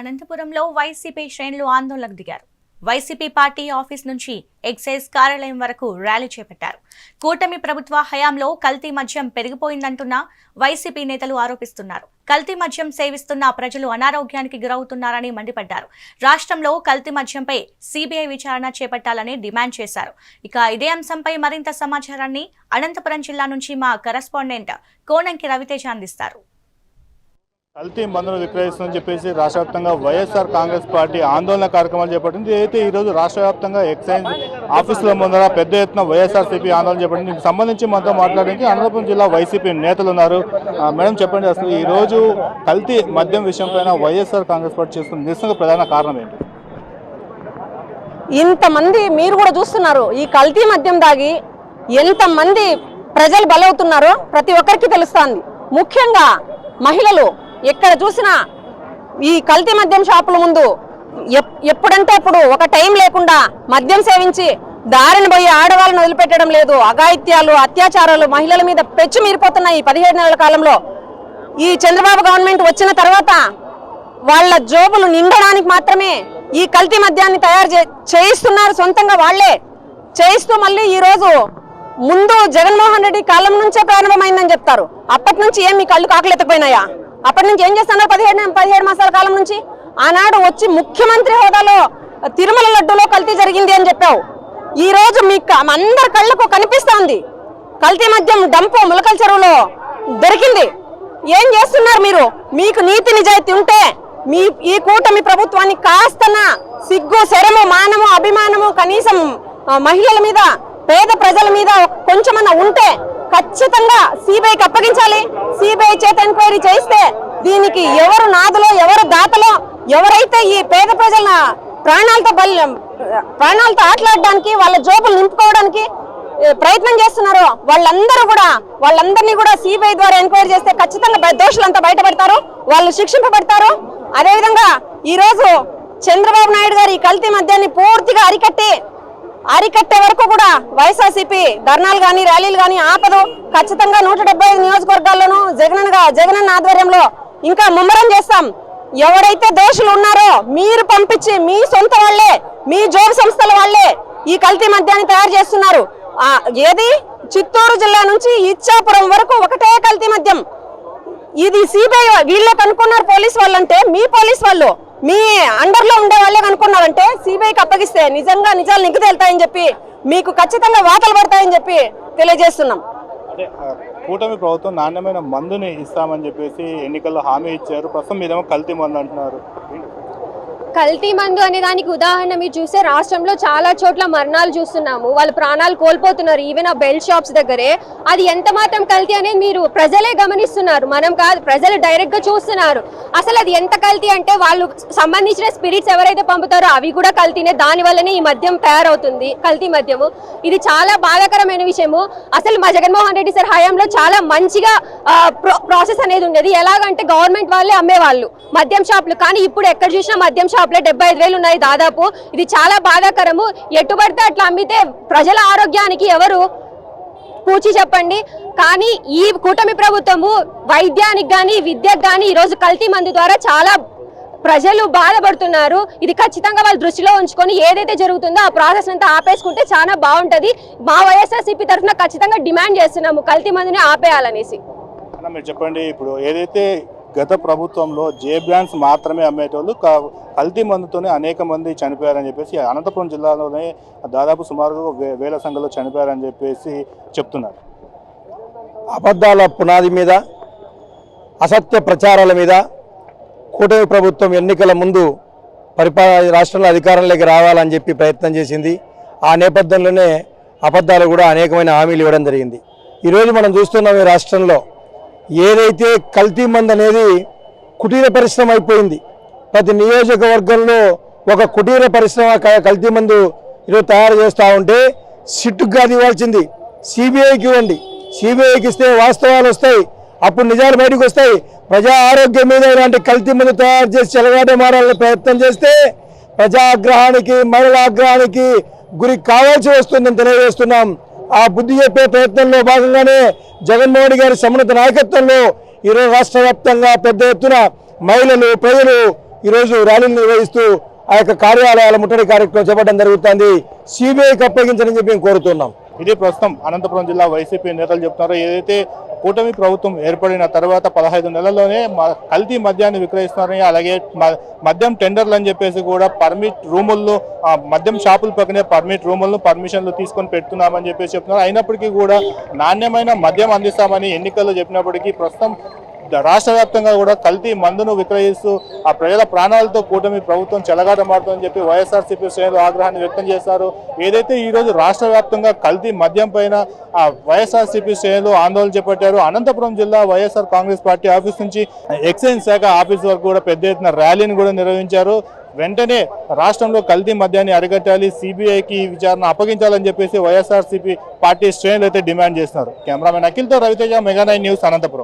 అనంతపురంలో వైసీపీ శ్రేణులు ఆందోళనకు దిగారు. వైసీపీ పార్టీ ఆఫీస్ నుంచి ఎక్సైజ్ కార్యాలయం వరకు ర్యాలీ చేపట్టారు. కూటమి ప్రభుత్వ హయాంలో కల్తీ మద్యం పెరిగిపోయిందంటున్న వైసీపీ నేతలు ఆరోపిస్తున్నారు. కల్తీ మద్యం సేవిస్తున్న ప్రజలు అనారోగ్యానికి గురవుతున్నారని మండిపడ్డారు. రాష్ట్రంలో కల్తీ మద్యంపై సిబిఐ విచారణ చేపట్టాలని డిమాండ్ చేశారు. ఇక ఇదే అంశంపై మరింత సమాచారాన్ని అనంతపురం జిల్లా నుంచి మా కరెస్పాండెంట్ కోనంకి రవితేజ అందిస్తారు. కల్తీ మందులు విక్రయిస్తుందని చెప్పేసి రాష్ట్ర వ్యాప్తంగా వైఎస్ఆర్ కాంగ్రెస్ పార్టీ ఆందోళన కార్యక్రమాలు చేపట్టింది. అయితే ఈరోజు రాష్ట్ర వ్యాప్తంగా ఎక్సైజ్ ఆఫీసుల ముందర పెద్ద ఎత్తున వైఎస్ఆర్ సిపి ఆందోళన చేపట్టింది. దీనికి సంబంధించి మనతో మాట్లాడడానికి అనంతపురం జిల్లా వైసీపీ నేతలు ఉన్నారు. మేడం చెప్పండి అసలు ఈ రోజు కల్తీ మద్యం విషయం పైన వైఎస్ఆర్ కాంగ్రెస్ పార్టీ చేస్తున్న నిరసనకు ప్రధాన కారణం ఏంటి? ఇంతమంది మీరు కూడా చూస్తున్నారు ఈ కల్తీ మద్యం దాగి ఎంతమంది ప్రజలు బలవుతున్నారో ప్రతి ఒక్కరికి తెలుస్తుంది. ముఖ్యంగా మహిళలు ఎక్కడ చూసినా ఈ కల్తీ మద్యం షాపుల ముందు ఎప్- ఎప్పుడంటే అప్పుడు ఒక టైం లేకుండా మద్యం సేవించి దారిని పోయి ఆడవాళ్ళని వదిలిపెట్టడం లేదు. అఘాయిత్యాలు అత్యాచారాలు మహిళల మీద పెచ్చు మీరిపోతున్నాయి ఈ పదిహేడు నెలల కాలంలో. ఈ చంద్రబాబు గవర్నమెంట్ వచ్చిన తర్వాత వాళ్ళ జోబులు నిండడానికి మాత్రమే ఈ కల్తీ మద్యాన్ని తయారు చే- చేయిస్తున్నారు సొంతంగా వాళ్ళే. చేయిస్తూ మళ్ళీ ఈరోజు ముందు జగన్మోహన్ రెడ్డి కాలం నుంచే ప్రారంభమైందని చెప్తారు. అప్పటి నుంచి ఏం మీ కళ్ళు కాకలెత్తపోయినాయా అప్పటి నుంచి ఏం చేస్తున్నారు? పదిహేడు పదిహేడు మాసాల కాలం నుంచి? ఆనాడు వచ్చి ముఖ్యమంత్రి హోదాలో తిరుమల లడ్డులో కల్తీ జరిగింది అని చెప్పావు. ఈ రోజు మీ అందరి కళ్ళకు కనిపిస్తోంది. కల్తీ మద్యం డంపు ములకల చెరువులో దొరికింది. ఏం చేస్తున్నారు మీరు? మీకు నీతి నిజాయితీ ఉంటే మీ ఈ కూటమి ప్రభుత్వాన్ని కాస్తన సిగ్గు శరము మానము అభిమానము కనీసం మహిళల మీద ప్రజల మీద కొంచెమన్నా ఉంటే ఖచ్చితంగా సిబిఐకి అప్పగించాలి. సిబిఐ చేత ఎంక్వైరీ చేయిస్తే దీనికి ఎవరు నాదులో ఎవరు దాతలో ఎవరైతే ఈ పేద ప్రజల ప్రాణాలతో బలి ప్రాణాలతో ఆటలాడడానికి వాళ్ళ జోబులు నింపుకోవడానికి ప్రయత్నం చేస్తున్నారో వాళ్ళందరూ కూడా వాళ్ళందరినీ కూడా సిబిఐ ద్వారా ఎంక్వైరీ చేస్తే ఖచ్చితంగా దోషులంతా బయటపడతారు వాళ్ళు శిక్షింపబడతారు. అదేవిధంగా ఈ రోజు చంద్రబాబు నాయుడు గారు ఈ కల్తీ మద్యాన్ని పూర్తిగా అరికట్టి అరికట్టే వరకు కూడా వైఎస్ఆర్సీపీ ధర్నాలు కానీ ర్యాలీలు కానీ ఆపదు. ఖచ్చితంగా నూట డెబ్బై ఐదు నియోజకవర్గాల్లోనూ జగన్ జగనన్న ఆధ్వర్యంలో ఇంకా ముమ్మరం చేస్తాం. ఎవరైతే దోషులు ఉన్నారో మీరు పంపించి మీ సొంత వాళ్ళే మీ జోగు సంస్థల వాళ్ళే ఈ కల్తీ మద్యాన్ని తయారు చేస్తున్నారు. ఏది? చిత్తూరు జిల్లా నుంచి ఇచ్చాపురం వరకు ఒకటే కల్తీ మద్యం. ఇది సిబిఐ వీళ్ళే కనుక్కున్నారు పోలీస్ వాళ్ళంటే మీ పోలీస్ వాళ్ళు. మీ అండర్లో ఉండే వాళ్ళే అంటే సిబిఐకి అప్పగిస్తే నిజంగా నిజాలు నిగ్గు తేలుతాయని చెప్పి మీకు ఖచ్చితంగా వాతలు పడతాయని చెప్పి తెలియజేస్తున్నాం. కూటమి ప్రభుత్వం నాణ్యమైన మందుని ఇస్తామని చెప్పేసి ఎన్నికల్లో హామీ ఇచ్చారు. ప్రస్తుతం మీరేమో కల్తీ మందు అంటున్నారు. కల్తీ మందు అనే దానికి ఉదాహరణ మీరు చూస్తే రాష్ట్రంలో చాలా చోట్ల మరణాలు చూస్తున్నాము. వాళ్ళు ప్రాణాలు కోల్పోతున్నారు. ఈవెన్ ఆ బెల్ షాప్స్ దగ్గరే. అది ఎంత మాత్రం కల్తీ అనేది మీరు ప్రజలే గమనిస్తున్నారు. మనం కాదు ప్రజలు డైరెక్ట్గా చూస్తున్నారు. అసలు అది ఎంత కల్తీ అంటే వాళ్ళు సంబంధించిన స్పిరిట్స్ ఎవరైతే పంపుతారో అవి కూడా కల్తీనే. దాని వల్లనే ఈ మద్యం తయారవుతుంది. కల్తీ మద్యము. ఇది చాలా బాధాకరమైన విషయము. అసలు మా జగన్మోహన్ రెడ్డి సార్ హయాంలో చాలా మంచిగా ప్రాసెస్ అనేది ఉండేది. ఎలాగంటే గవర్నమెంట్ వాళ్ళే అమ్మేవాళ్ళు మద్యం షాపులు. కానీ ఇప్పుడు ఎక్కడ చూసినా మద్యం షాప్ షాప్లో డెబ్బై ఐదు వేలు ఉన్నాయి దాదాపు. ఇది చాలా బాధాకరము. ఎటు పడితే అట్లా అమ్మితే ప్రజల ఆరోగ్యానికి ఎవరు పూచి చెప్పండి. కానీ ఈ కూటమి ప్రభుత్వము వైద్యానికి కానీ విద్యకు కానీ ఈరోజు కల్తీ మందు ద్వారా చాలా ప్రజలు బాధపడుతున్నారు. ఇది ఖచ్చితంగా వాళ్ళు దృష్టిలో ఉంచుకొని ఏదైతే జరుగుతుందో ఆ ప్రాసెస్ అంతా ఆపేసుకుంటే చాలా బాగుంటుంది. మా వైఎస్ఆర్సీపీ తరఫున ఖచ్చితంగా డిమాండ్ చేస్తున్నాము కల్తీ మందుని ఆపేయాలనేసి. మీరు చెప్పండి. ఇప్పుడు ఏదైతే గత ప్రభుత్వంలో జే బ్రాండ్స్ మాత్రమే అమ్మేటోళ్ళు క- కల్తీ మందుతోనే అనేక మంది చనిపోయారని చెప్పేసి అనంతపురం జిల్లాలోనే దాదాపు సుమారు వే- వేల సంఖ్యలో చనిపోయారని చెప్పేసి చెప్తున్నారు. అబద్ధాల పునాది మీద అసత్య ప్రచారాల మీద కూటమి ప్రభుత్వం ఎన్నికల ముందు పరిపాలన రాష్ట్రంలో అధికారంలోకి రావాలని చెప్పి ప్రయత్నం చేసింది. ఆ నేపథ్యంలోనే అబద్ధాలు కూడా అనేకమైన హామీలు ఇవ్వడం జరిగింది. ఈరోజు మనం చూస్తున్నాం ఈ రాష్ట్రంలో ఏదైతే కల్తీ మందు అనేది కుటీర పరిశ్రమ అయిపోయింది ప్రతి నియోజకవర్గంలో ఒక కుటీర పరిశ్రమ కల్తీ మందు ఈరోజు తయారు చేస్తూ ఉంటే సిట్టుగా ఇవ్వాల్సింది సిబిఐకి ఇవ్వండి. సిబిఐకి ఇస్తే వాస్తవాలు వస్తాయి. అప్పుడు నిజాలు బయటకు వస్తాయి. ప్రజా ఆరోగ్యం మీద ఇలాంటి కల్తీ మందు తయారు చేసి చెలగాటే మారాలని ప్రయత్నం చేస్తే ప్రజాగ్రహానికి మహిళల ఆగ్రహానికి గురి కావాల్సి వస్తుందని తెలియజేస్తున్నాం. ఆ బుద్ధి చెప్పే ప్రయత్నంలో భాగంగానే జగన్మోహన్ గారి సమున్నత నాయకత్వంలో ఈరోజు రాష్ట్ర వ్యాప్తంగా పెద్ద ఎత్తున మహిళలు ప్రజలు ఈరోజు ర్యాలీని నిర్వహిస్తూ ఆ యొక్క కార్యాలయాల ముట్టడి కార్యక్రమం చేపట్టడం జరుగుతుంది. సిబిఐకి అప్పగించని చెప్పి మేము కోరుతున్నాం. ఇది ప్రస్తుతం అనంతపురం జిల్లా వైసీపీ నేతలు చెప్తున్నారో. ఏదైతే కూటమి ప్రభుత్వం ఏర్పడిన తర్వాత పదహైదు నెలల్లోనే మ- కల్తీ మద్యాన్ని విక్రయిస్తున్నారని అలాగే మ- మద్యం టెండర్లు అని చెప్పేసి కూడా పర్మిట్ రూముల్లో మద్యం షాపుల పక్కనే పర్మిట్ రూములను పర్మిషన్లు తీసుకొని పెడుతున్నామని చెప్పేసి చెప్తున్నారు. అయినప్పటికీ కూడా నాణ్యమైన మద్యం అందిస్తామని ఎన్నికల్లో చెప్పినప్పటికీ ప్రస్తుతం రాష్ట్ర వ్యాప్తంగా కూడా కల్తీ మందును విక్రయిస్తూ ఆ ప్రజల ప్రాణాలతో కూటమి ప్రభుత్వం చెలగాటమాడుతుందని చెప్పి వైఎస్ఆర్సీపీ శ్రేణులు ఆగ్రహాన్ని వ్యక్తం చేశారు. ఏదైతే ఈ రోజు రాష్ట్ర వ్యాప్తంగా కల్తీ మద్యం పైన ఆ వైఎస్ఆర్సీపీ శ్రేణులు ఆందోళన చేపట్టారు అనంతపురం జిల్లా వైఎస్ఆర్ కాంగ్రెస్ పార్టీ ఆఫీస్ నుంచి ఎక్సైజ్ శాఖ ఆఫీస్ వరకు కూడా పెద్ద ఎత్తున ర్యాలీని కూడా నిర్వహించారు. వెంటనే రాష్ట్రంలో కల్తీ మద్యాన్ని అరికట్టాలి సిబిఐకి విచారణ అప్పగించాలని చెప్పేసి వైఎస్ఆర్సీపీ పార్టీ శ్రేణులు అయితే డిమాండ్ చేస్తున్నారు. Cameraman అఖిల్తో Raviteja mega nine news Anantapuram.